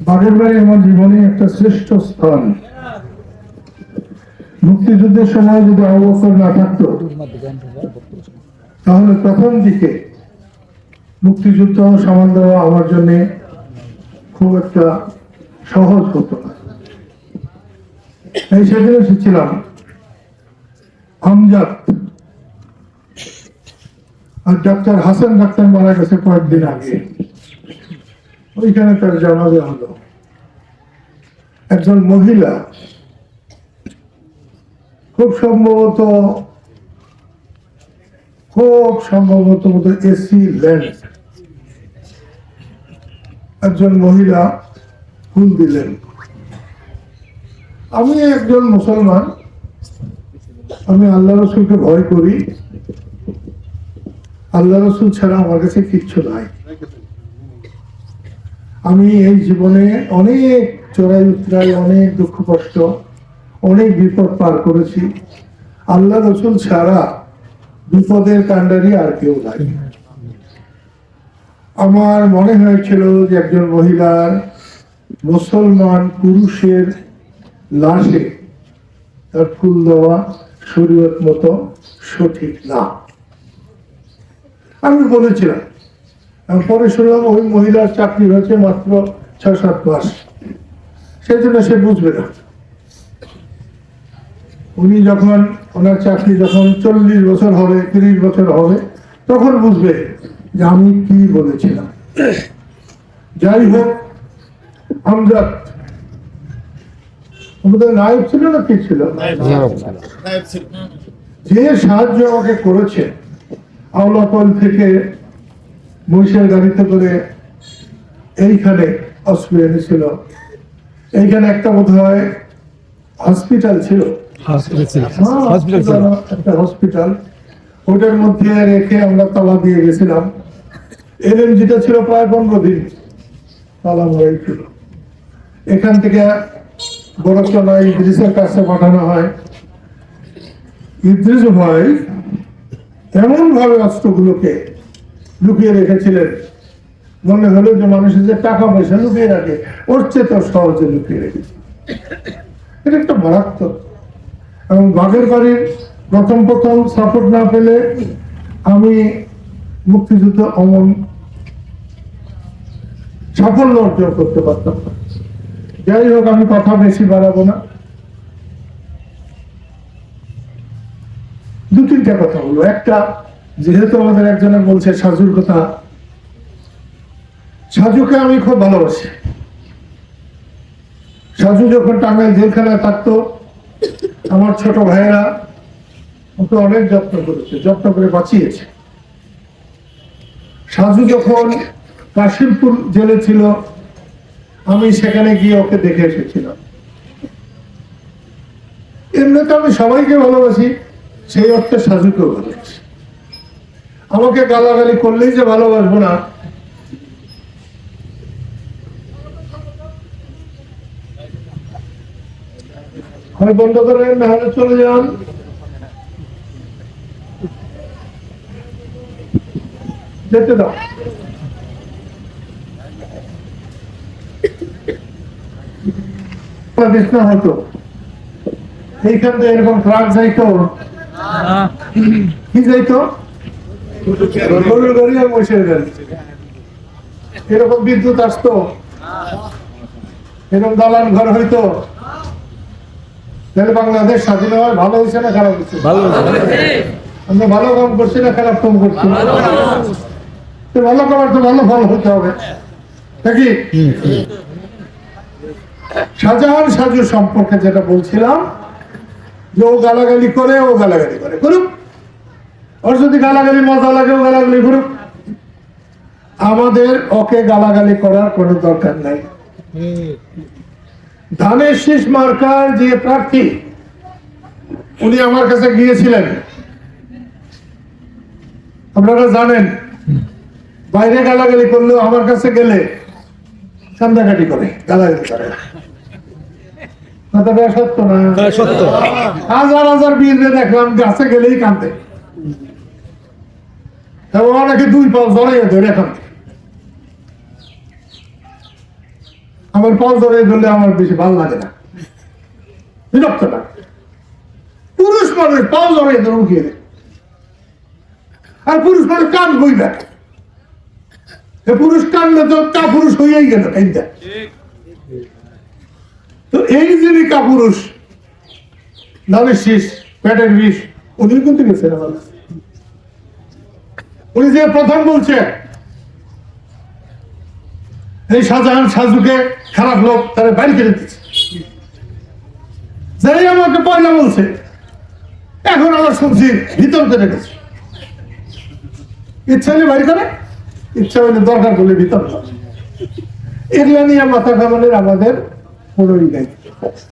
বাগের বাড়ি আমার জীবনে একটা শ্রেষ্ঠ স্থান। মুক্তিযুদ্ধের সময় যদি অবসর না থাকতো, তাহলে প্রথম দিকে মুক্তিযুদ্ধ সামাল দেওয়া আমার জন্য খুব একটা সহজ হতো না। এই সেদিন এসেছিলাম আমজাদ। আর ডাক্তার হাসান ডাক্তার মারা গেছে কয়েকদিন আগে। ওইখানে তার জানাজা হলো। একজন মহিলা, খুব সম্ভবত খুব সম্ভবত মতো এসি ল্যান্ড একজন মহিলা ফুল দিলেন। আমি একজন মুসলমান, আমি আল্লাহ রসুলকে ভয় করি। আল্লাহ রসুল ছাড়া আমার কাছে কিচ্ছু নাই। আমি এই জীবনে অনেক চড়াই উতরাই, অনেক দুঃখ কষ্ট, অনেক বিপদ পার করেছি। আল্লাহ রসুল ছাড়া বিপদের কাণ্ডারি আর কেউ নাই। আমার মনে হয়েছিল যে একজন মহিলার মুসলমান পুরুষের লাশে তার ফুল দেওয়া শরীয়ত মতো সঠিক না। আমি বলেছিলাম পরে শুনলাম ওই মহিলার চাকরি হয়েছে মাত্র ছয় সাত মাস। সেই জন্য সে বুঝবে না। উনি যখন ওনার চাকরি যখন চল্লিশ বছর হবে তিরিশ বছর হবে তখন বুঝবে যে আমি কি বলেছিলাম। যাই হোক আমজাদ আমাদের নায়ক ছিল না কি ছিল? যে সাহায্য আমাকে করেছে আওলাপল থেকে মহিষের গাড়িতে করে এইখানে হসপিটাল এনেছিল এইখানে একটা বোধ হয় হসপিটাল ছিল। ছিল। একটা হসপিটাল ওটার মধ্যে রেখে আমরা তালা দিয়ে গেছিলাম। এলএমজিটা ছিল প্রায় পনেরো দিন। তালা মারাই ছিল। এখান থেকে বড় চলা ইদ্রিসের কাছে পাঠানো হয়। ইদ্রিস ভাই এমন ভাবে অস্ত্রগুলোকে লুকিয়ে রেখেছিলেন। মনে হলো যে মানুষের যে টাকা পয়সা লুকিয়ে রাখে, ওর চেয়ে তো সহজে লুকিয়ে রেখেছে। এটা একটা মারাত্মক। এবং বাঘের বাড়ির প্রথম প্রথম সাপোর্ট না পেলে আমি মুক্তিযুদ্ধ অমন সাফল্য অর্জন করতে পারতাম যাই হোক, আমি কথা বেশি বাড়াবো না। দু তিনটা কথা হলো একটা যেহেতু আমাদের একজনে বলছে সাজুর কথা, সাজুকে আমি খুব ভালোবাসি। সাজু যখন টাঙ্গাইল জেলখানায় থাকতো, আমার ছোট ভাইয়েরা ওকে অনেক যত্ন করেছে, যত্ন করে বাঁচিয়েছে। সাজু যখন কাশিমপুর জেলে ছিল, আমি সেখানে গিয়ে ওকে দেখে এসেছিলাম। এমনিতে আমি সবাইকে ভালোবাসি, সেই অর্থে সাজুকেও ভালোবাসি। আমাকে গালাগালি করলেই যে ভালোবাসবো না। হয় বন্ধ করেন না হলে চলে যান। যেতে দাও। না হতো এইখান থেকে এরকম ট্রাক যাইতো। কি যাইতো? গরুর গাড়ি আর মহিষের গাড়ি এরকম বিদ্যুৎ আসতো। এরকম দালান ঘর হইতো। তাহলে বাংলাদেশ স্বাধীন হওয়ার ভালো হয়েছে না খারাপ হয়েছে? ভালো আমরা ভালো কাম করছি না খারাপ কাম করছি? তো ভালো কামার তো ভালো ফল হতে হবে। নাকি শাহজাহান সাজু সম্পর্কে যেটা বলছিলাম যে ও গালাগালি করে ও গালাগালি করে। করুক ওর যদি গালাগালি মজা লাগে ও গালাগালি করুক। আমাদের ওকে গালাগালি করার কোনো দরকার নাই। ধানের শীষ মার্কার যে প্রার্থী উনি আমার কাছে গিয়েছিলেন। আপনারা জানেন বাইরে গালাগালি করলেও আমার কাছে গেলে কান্দাকাটি করে গালাগালি করে। কথাটা সত্য না? হ্যাঁ, সত্য। হাজার হাজার বীররে দেখলাম গাছে গেলেই কান্দে এবং অনেকে দুই পাও জড়াইয়া ধরে কান্দে আমার পাও ধরে ধরলে আমার বেশি ভালো লাগে না। বিরক্ত লাগে পুরুষ মানুষ পাও ধরে ধরে উঠিয়ে দেয়। আর পুরুষ মানুষ কান বই দেখে পুরুষ কানলে তো কা পুরুষ হইয়াই গেল এইটা তো এই যিনি কাপুরুষ নামের শীষ, পেটের বিষ উনি কিন্তু উনি যে বলছে এই সাজুকে খারাপ লোক করে দিচ্ছে যাই আমাকে পয়লা বলছে, এখন আমার শুনছি ভিতর করে গেছে। ইচ্ছা হলে বাড়ি করে, ইচ্ছা হলে দরকার করলে ভিতর করে। এগুলা নিয়ে মাথা আমাদের